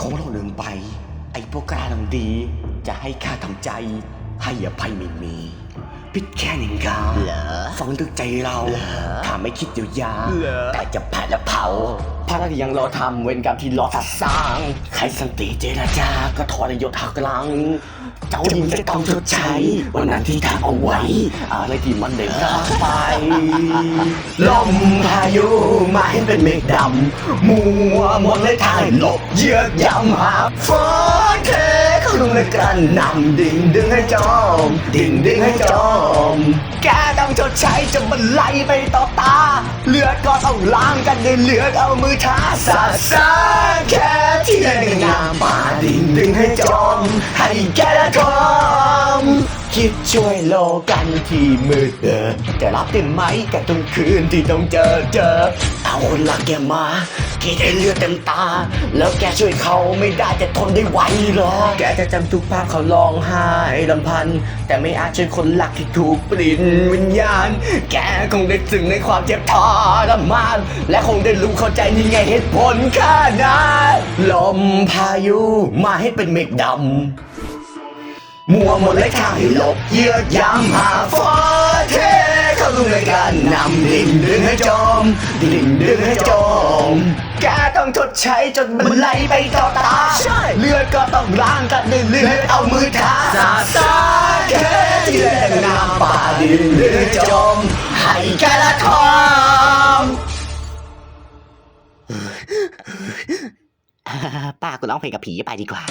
คงเราลืมไป ไอ้พวกกล้าทำดี จะให้ข้าทำใจ ให้อภัยไม่มีพิดแค่หนึ่งกาเหรอฟังดึกใจเราเหรอข้าไม่คิดเยียวยาเหรอแต่จะแผดและเผา พระราชยังรอทำเวรกรรมที่รอสัตว์สร้าง ใครสันติเจรจาก็ทรยศหักหลัง เจ้ายิงจะต้องชดใช้ วันนั้นที่ทำเอาไว้ อะไรที่มันได้พลาดไป ลมพายุมาให้เป็นเมฆดำมัวมดเลยทางหลบเยือกยำหาฝนเทเข้าลงในกระหนำดิ่งดึงให้จอม ดิ่งดึงให้จอม ใช้จะมันไหลไปต่อตา เลือดก็ต้องล้างกันด้วยเลือดเอามือทาสาสาแค่ที่ในงามป่าดินดึงให้จอมให้แกละทอมคิดช่วยโลกกันที่มืดเดินจะรับได้ไหมกับทุกคืนที่ต้องเจอเจอ เอาคนรักแกมา ที่ได้เลือดเต็มตา แล้วแกช่วยเขาไม่ได้จะทนได้ไหวเหรอ แกจะจำทุกภาพเขาร้องไห้ลำพัน แต่ไม่อาจช่วยคนรักที่ถูกปลิ้นวิญญาณ แกคงได้ถึงในความเจ็บทรมาน และคงได้รู้เข้าใจนี่ไงเหตุผลข้านั้นลมพายุมาให้เป็นเมฆดำมัวหมดเลยทางให้หลบเยือกยามหาฟ้าเทเข้าสู่ในการนำดิ่งดึงให้จมดิ่งดึงให้จมแกต้องช ดใช้จนมันไหลไปต่อตา เลือดก็ต้องล้างกันด้วยเลือดเอามือทาสาสาแค่ที่แรงน้ำป่าดิ่งดึงให้จมให้แกละทอมป้ากูร้องเพลงกับผีไปดีกว่า